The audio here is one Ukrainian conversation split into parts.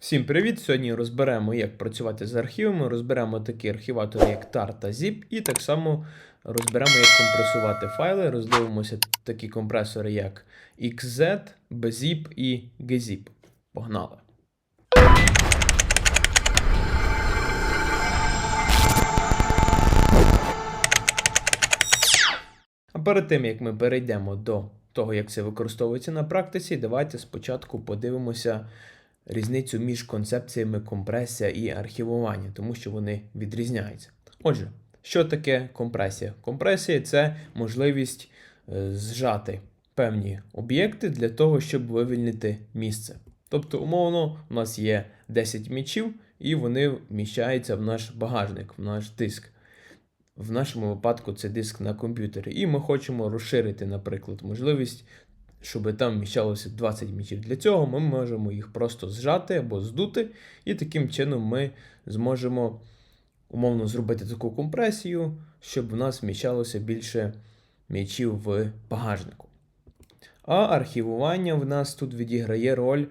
Всім привіт! Сьогодні розберемо, як працювати з архівами, розберемо такі архіватори, як TAR та ZIP, і так само розберемо, як компресувати файли, роздивимося такі компресори, як XZ, BZIP і GZIP. Погнали! А перед тим, як ми перейдемо до того, як це використовується на практиці, давайте спочатку подивимося різницю між концепціями компресія і архівування, тому що вони відрізняються. Отже, що таке компресія? Компресія це можливість е, зжати певні об'єкти для того, щоб вивільнити місце. Тобто, умовно, у нас є 10 мічів, і вони вміщаються в наш багажник, в наш диск. В нашому випадку це диск на комп'ютері. І ми хочемо розширити, наприклад, можливість, щоб там вміщалося 20 мічів. Для цього ми можемо їх просто зжати або здути, і таким чином ми зможемо умовно зробити таку компресію, щоб в нас вміщалося більше м'ячів в багажнику. А архівування в нас тут відіграє роль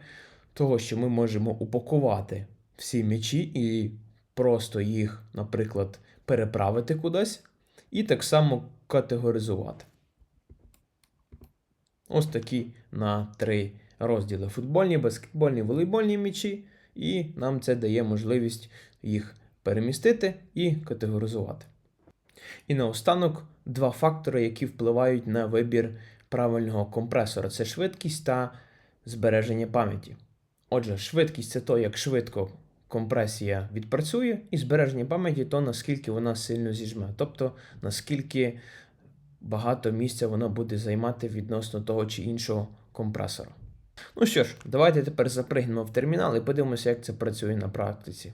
того, що ми можемо упакувати всі м'ячі і просто їх, наприклад, переправити кудись, і так само категоризувати. Ось такі на три розділи: футбольні, баскетбольні, волейбольні м'ячі, і нам це дає можливість їх перемістити і категоризувати. І наостанок два фактори, які впливають на вибір правильного компресора: це швидкість та збереження пам'яті. Отже, швидкість це то, як швидко компресія відпрацює, і збереження пам'яті то наскільки вона сильно зіжме, тобто наскільки багато місця вона буде займати відносно того чи іншого компресора. Ну що ж, давайте тепер запригнемо в термінал і подивимося, як це працює на практиці.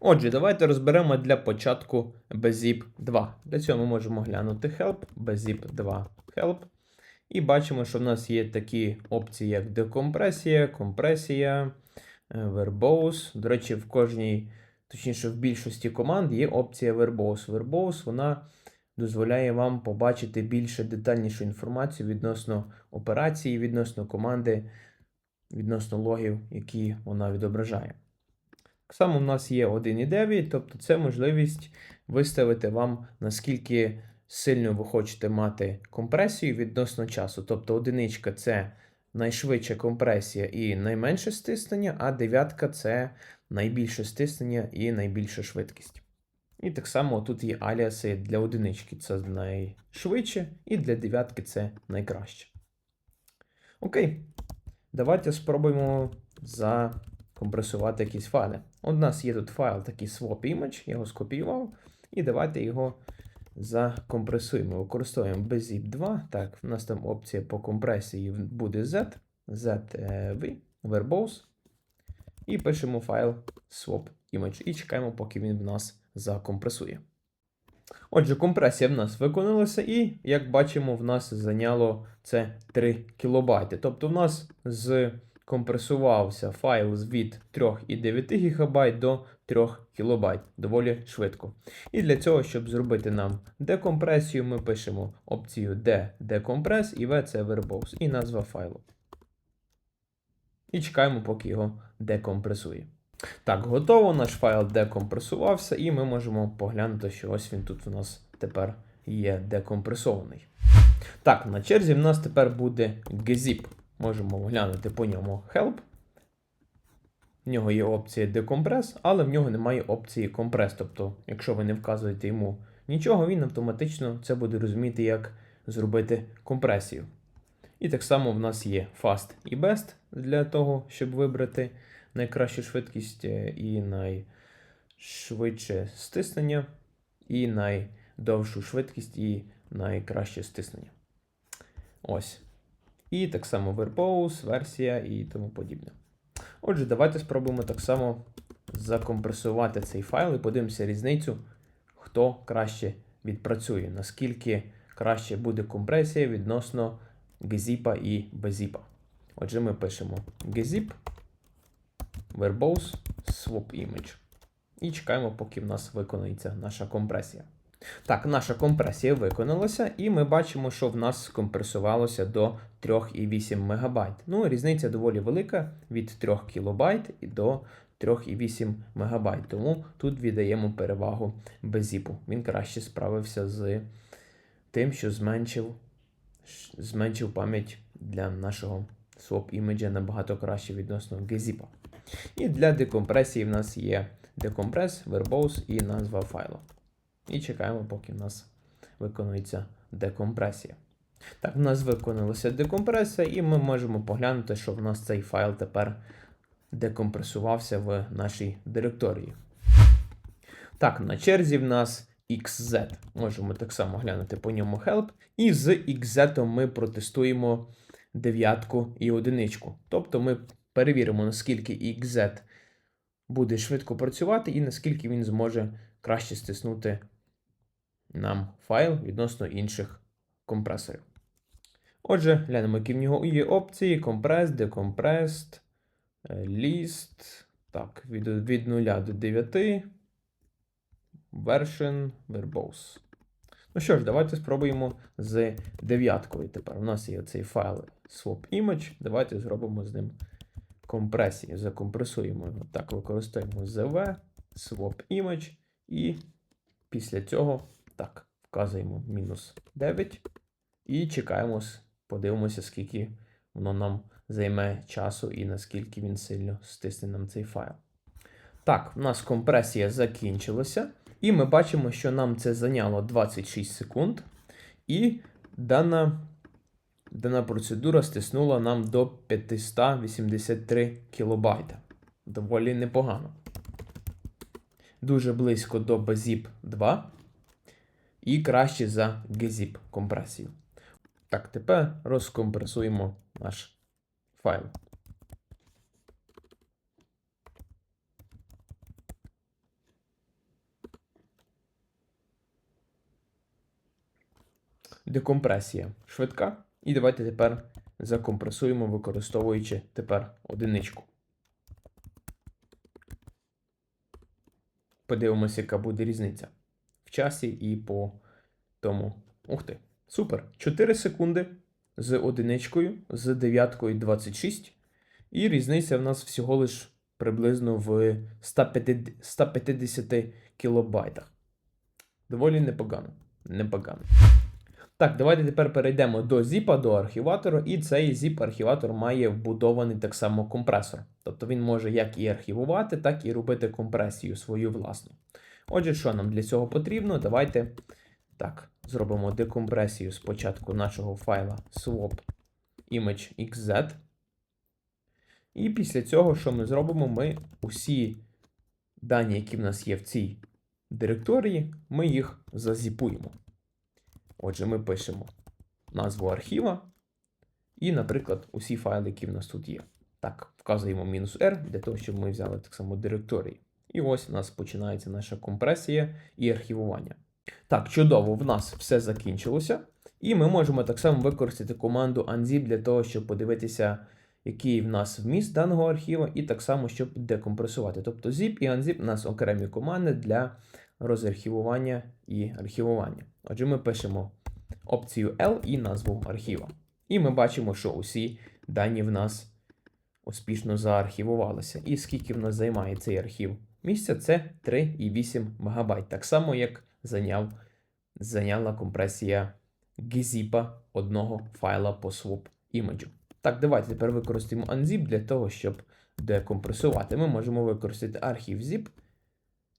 Отже, давайте розберемо для початку BZIP 2. Для цього ми можемо глянути Help, BZIP 2 Help. І бачимо, що в нас є такі опції, як декомпресія, компресія, е, verbose. До речі, в кожній, точніше, в більшості команд є опція verbose. Verbose вона дозволяє вам побачити більше детальнішу інформацію відносно операції, відносно команди, відносно логів, які вона відображає. Так само в нас є 1.9, тобто це можливість виставити вам, наскільки сильно ви хочете мати компресію відносно часу. Тобто одиничка це найшвидша компресія і найменше стиснення, а дев'ятка це найбільше стиснення і найбільша швидкість. І так само тут є аліаси для одинички це найшвидше, і для дев'ятки це найкраще. Окей, давайте спробуємо закомпресувати якісь файли. У нас є тут файл такий swap image, я його скопіював, і давайте його закомпресуємо. Використовуємо BZIP 2. Так, в нас там опція по компресії буде Z, ZV, verbose. І пишемо файл swap image і чекаємо, поки він в нас закомпресує. Отже, компресія в нас виконалася, і, як бачимо, в нас зайняло це 3 кБ. Тобто, в нас скомпресувався файл від 3,9 ГБ до 3 кБ доволі швидко. І для цього, щоб зробити нам декомпресію, ми пишемо опцію D Decompress і V це verbose, і назва файлу. І чекаємо, поки його декомпресує. Так, готово, наш файл декомпресувався, і ми можемо поглянути, що ось він тут у нас тепер є декомпресований. Так, на черзі в нас тепер буде gzip. Можемо глянути по ньому help. В нього є опція декомпрес, але в нього немає опції компрес. Тобто, якщо ви не вказуєте йому нічого, він автоматично це буде розуміти, як зробити компресію. І так само в нас є fast і best для того, щоб вибрати найкращу швидкість е, і найшвидше стиснення, і найдовшу швидкість і найкраще стиснення. Ось. І так само verbose, версія і тому подібне. Отже, давайте спробуємо так само закомпресувати цей файл і подивимося різницю, хто краще відпрацює, наскільки краще буде компресія відносно gzip і bzip. Отже, ми пишемо gzip, verbose, swap image. І чекаємо, поки в нас виконується наша компресія. Так, наша компресія виконалася, і ми бачимо, що в нас скомпресувалося до 3,8 МБ. Ну, різниця доволі велика від 3 кБ до 3,8 МБ. Тому тут віддаємо перевагу беззіпу. Він краще справився з тим, що зменшив, зменшив пам'ять для нашого swap іміджа набагато краще відносно gzip. І для декомпресії в нас є декомпрес, verbose і назва файлу. І чекаємо, поки в нас виконується декомпресія. Так, в нас виконалася декомпресія, і ми можемо поглянути, що в нас цей файл тепер декомпресувався в нашій директорії. Так, на черзі в нас XZ. Можемо так само глянути по ньому help. І з XZ ми протестуємо дев'ятку і одиничку. Тобто ми перевіримо, наскільки XZ буде швидко працювати і наскільки він зможе краще стиснути нам файл відносно інших компресорів. Отже, глянемо, які в нього є опції: Compress, Decompressed, List. Так, від, від 0 до 9. Version, Verbose. Ну що ж, давайте спробуємо з дев'яткою. Тепер у нас є цей файл swap image. Давайте зробимо з ним компресію. Закомпресуємо його. Так, використовуємо ZV, swap image. І після цього так, вказуємо мінус 9. І чекаємо, подивимося, скільки воно нам займе часу і наскільки він сильно стисне нам цей файл. Так, у нас компресія закінчилася. І ми бачимо, що нам це зайняло 26 секунд. І дана, дана процедура стиснула нам до 583 кілобайта. Доволі непогано. Дуже близько до BZIP 2 і краще за GZIP компресію. Так, тепер розкомпресуємо наш файл. Декомпресія швидка. І давайте тепер закомпресуємо, використовуючи тепер одиничку. Подивимося, яка буде різниця в часі і по тому. Ух ти, супер! 4 секунди з одиничкою, з дев'яткою 26. І різниця в нас всього лиш приблизно в 150, 150 кілобайтах. Доволі непогано. Непогано. Так, давайте тепер перейдемо до zip, до архіватору, і цей zip-архіватор має вбудований так само компресор. Тобто він може як і архівувати, так і робити компресію свою власну. Отже, що нам для цього потрібно? Давайте так, зробимо декомпресію спочатку нашого файла swap image xz. І після цього, що ми зробимо, ми усі дані, які в нас є в цій директорії, ми їх зазіпуємо. Отже, ми пишемо назву архіва і, наприклад, усі файли, які в нас тут є. Так, вказуємо мінус R для того, щоб ми взяли так само директорії. І ось у нас починається наша компресія і архівування. Так, чудово, в нас все закінчилося. І ми можемо так само використати команду unzip для того, щоб подивитися, який в нас вміст даного архіва, і так само, щоб декомпресувати. Тобто zip і unzip у нас окремі команди для розархівування і архівування. Отже, ми пишемо опцію L і назву архіва. І ми бачимо, що усі дані в нас успішно заархівувалися. І скільки в нас займає цей архів місця, це 3,8 МБ. Так само, як зайняв, зайняла компресія gzip одного файла по swap іміджу. Так, давайте тепер використаємо unzip для того, щоб декомпресувати. Ми можемо використати архів zip.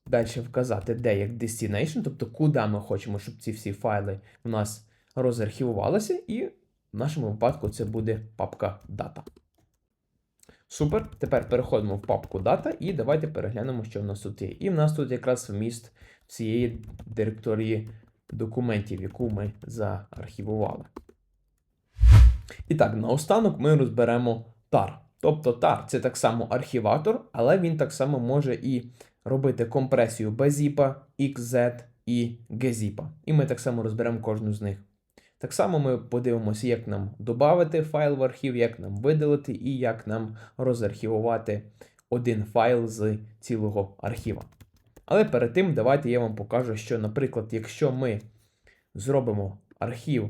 Далі вказати, де як destination, тобто куди ми хочемо, щоб ці всі файли в нас розархівувалися, і в нашому випадку це буде папка Data. Супер. Тепер переходимо в папку Data і давайте переглянемо, що в нас тут є. І в нас тут якраз вміст цієї директорії документів, яку ми заархівували. І так, наостанок ми розберемо tar. Тобто tar це так само архіватор, але він так само може і робити компресію BZIP, XZ і GZIP. І ми так само розберемо кожну з них. Так само ми подивимося, як нам додати файл в архів, як нам видалити і як нам розархівувати один файл з цілого архіва. Але перед тим давайте я вам покажу, що, наприклад, якщо ми зробимо архів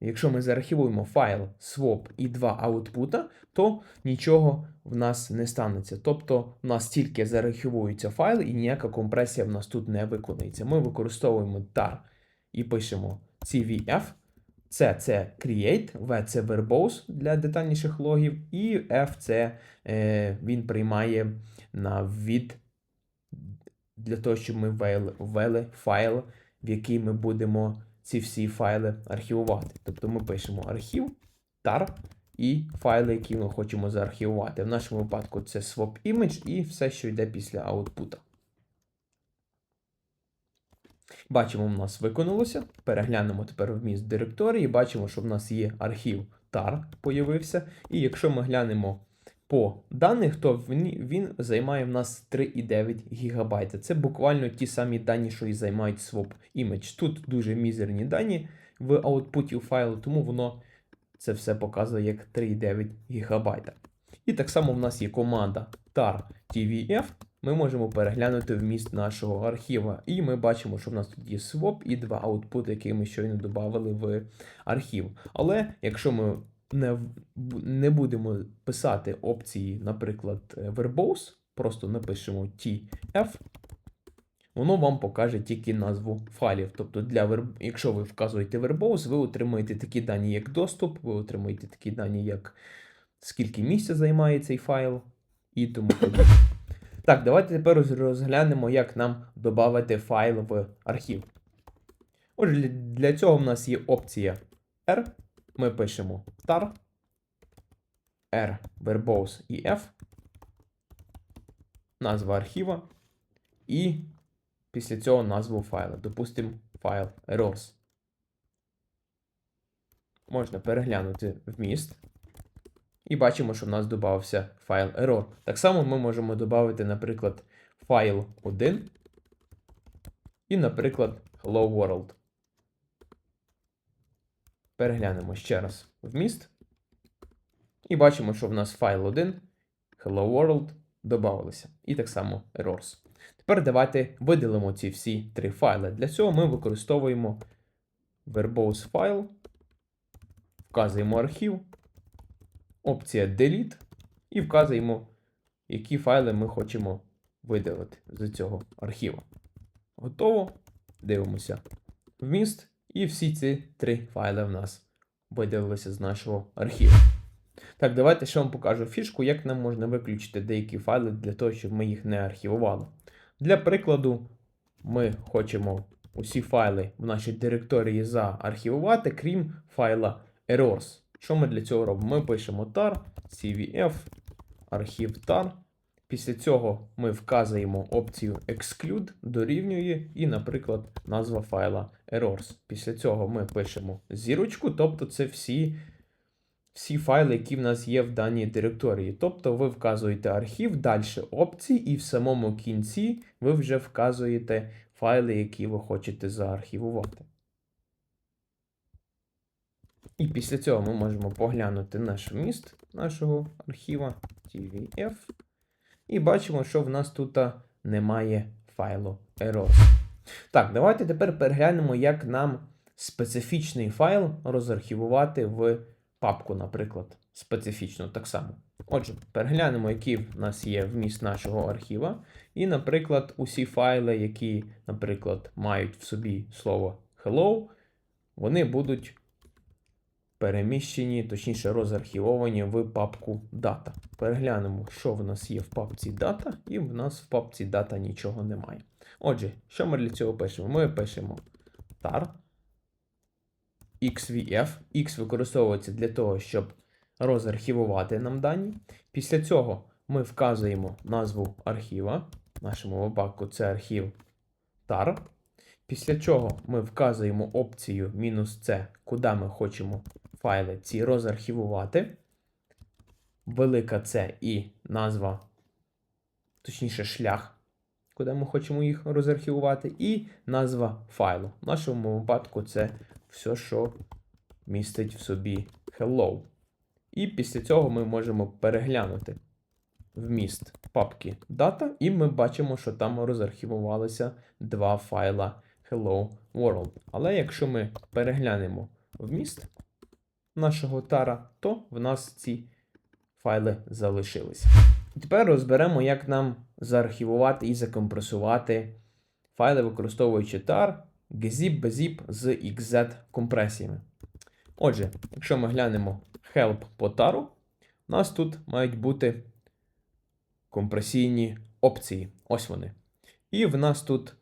якщо ми заархівуємо файл swap і два аутпута, то нічого в нас не станеться. Тобто в нас тільки заархівується файл і ніяка компресія в нас тут не виконується. Ми використовуємо tar і пишемо cvf. C це create, V це verbose для детальніших логів, і F це е, він приймає на від для того, щоб ми ввели файл, в який ми будемо ці всі файли архівувати. Тобто ми пишемо архів, tar і файли, які ми хочемо заархівувати. В нашому випадку це swap image і все, що йде після аутпута. Бачимо, в нас виконалося. Переглянемо тепер вміст директорії. Бачимо, що в нас є архів tar появився. І якщо ми глянемо по даних, то він, займає в нас 3,9 ГБ. Це буквально ті самі дані, що і займають swap image. Тут дуже мізерні дані в аутпуті файлу, тому воно це все показує як 3,9 ГБ. І так само в нас є команда tar tvf. Ми можемо переглянути вміст нашого архіва. І ми бачимо, що в нас тут є swap і два аутпути, які ми щойно додали в архів. Але якщо ми не, не будемо писати опції, наприклад, verbose, просто напишемо tf, воно вам покаже тільки назву файлів. Тобто, для якщо ви вказуєте verbose, ви отримуєте такі дані, як доступ, ви отримуєте такі дані, як скільки місця займає цей файл і тому подібне. Так, давайте тепер розглянемо, як нам додати файл в архів. Отже, для цього в нас є опція R. Ми пишемо tar, R, verbose і F, назва архіва, і після цього назву файла. Допустимо, файл errors. Можна переглянути вміст. І бачимо, що в нас додався файл error. Так само ми можемо додати, наприклад, файл 1 і, наприклад, Hello World. Переглянемо ще раз вміст. І бачимо, що в нас файл 1, Hello World, додавалися. І так само errors. Тепер давайте видалимо ці всі три файли. Для цього ми використовуємо verbose файл, вказуємо архів опція Delete і вказуємо, які файли ми хочемо видалити з цього архіву. Готово. Дивимося вміст. І всі ці три файли в нас видалилися з нашого архіву. Так, давайте ще вам покажу фішку, як нам можна виключити деякі файли для того, щоб ми їх не архівували. Для прикладу, ми хочемо усі файли в нашій директорії заархівувати, крім файла errors. Що ми для цього робимо? Ми пишемо tar, cvf, архів tar. Після цього ми вказуємо опцію exclude, дорівнює і, наприклад, назва файла errors. Після цього ми пишемо зірочку, тобто це всі всі файли, які в нас є в даній директорії. Тобто ви вказуєте архів, далі опції, і в самому кінці ви вже вказуєте файли, які ви хочете заархівувати. І після цього ми можемо поглянути наш вміст нашого архіва tvf. І бачимо, що в нас тут немає файлу errors. Так, давайте тепер переглянемо, як нам специфічний файл розархівувати в папку, наприклад, специфічно так само. Отже, переглянемо, який в нас є вміст нашого архіва. І, наприклад, усі файли, які, наприклад, мають в собі слово hello, вони будуть переміщені, точніше розархівовані в папку Data. Переглянемо, що в нас є в папці Data, і в нас в папці Data нічого немає. Отже, що ми для цього пишемо? Ми пишемо tar xvf. X використовується для того, щоб розархівувати нам дані. Після цього ми вказуємо назву архіва. В нашому випадку це архів tar. Після чого ми вказуємо опцію мінус "-c", куди ми хочемо файли ці розархівувати. Велика С і назва, точніше, шлях, куди ми хочемо їх розархівувати, і назва файлу. В нашому випадку це все, що містить в собі hello. І після цього ми можемо переглянути вміст папки Data, і ми бачимо, що там розархівувалися два файла Hello World. Але якщо ми переглянемо вміст нашого тара, то в нас ці файли залишилися. Тепер розберемо, як нам заархівувати і закомпресувати файли, використовуючи tar, gzip, bzip з XZ компресіями. Отже, якщо ми глянемо help по тару, у нас тут мають бути компресійні опції. Ось вони. І в нас тут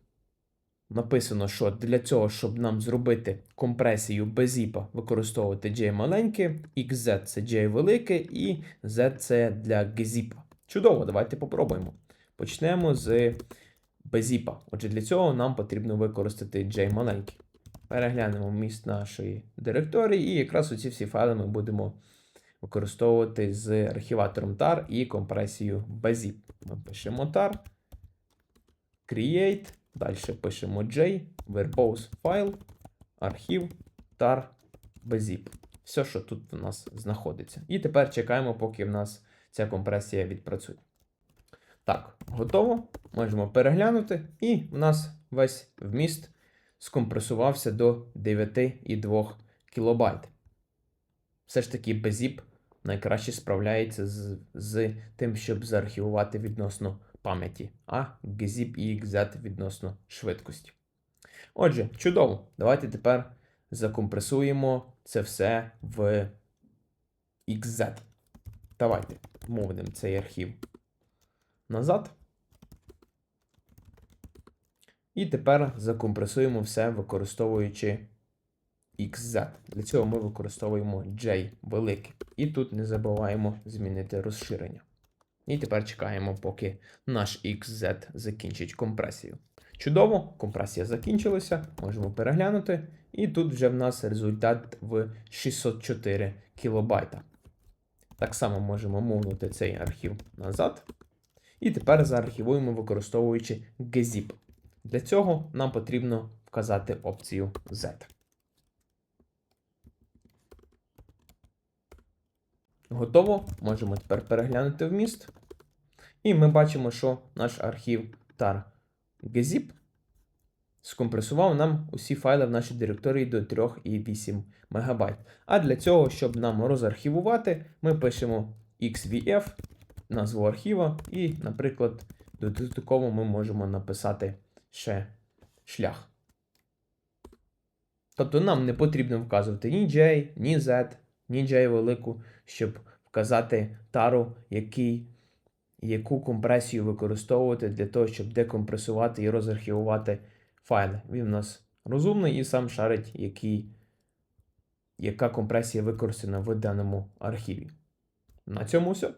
написано, що для цього, щоб нам зробити компресію без зіпа, використовувати J маленьке, XZ це J велике і Z це для gzip. Чудово, давайте попробуємо. Почнемо з безіпа. Отже, для цього нам потрібно використати J маленький. Переглянемо вміст нашої директорії, і якраз оці всі файли ми будемо використовувати з архіватором tar і компресією BZIP. Ми пишемо tar, create, далі пишемо J, verbose файл, архів, tar, BZIP. Все, що тут у нас знаходиться. І тепер чекаємо, поки в нас ця компресія відпрацює. Так, готово. Можемо переглянути, і в нас весь вміст скомпресувався до 9,2 кБ. Все ж таки BZIP найкраще справляється з, з тим, щоб заархівувати відносно пам'яті, а gzip і XZ відносно швидкості. Отже, чудово. Давайте тепер закомпресуємо це все в XZ. Давайте мовнемо цей архів назад. І тепер закомпресуємо все, використовуючи XZ. Для цього ми використовуємо J великий. І тут не забуваємо змінити розширення. І тепер чекаємо, поки наш XZ закінчить компресію. Чудово, компресія закінчилася, можемо переглянути. І тут вже в нас результат в 604 кБ. Так само можемо мовнути цей архів назад. І тепер заархівуємо, використовуючи gzip. Для цього нам потрібно вказати опцію Z. Готово. Можемо тепер переглянути вміст. І ми бачимо, що наш архів tar gzip скомпресував нам усі файли в нашій директорії до 3,8 МБ. А для цього, щоб нам розархівувати, ми пишемо xvf, назву архіва, і, наприклад, додатково ми можемо написати ще шлях. Тобто нам не потрібно вказувати ні J, ні Z, ні велику, щоб вказати тару, який, яку компресію використовувати для того, щоб декомпресувати і розархівувати файли. Він у нас розумний і сам шарить, який, яка компресія використана в даному архіві. На цьому все.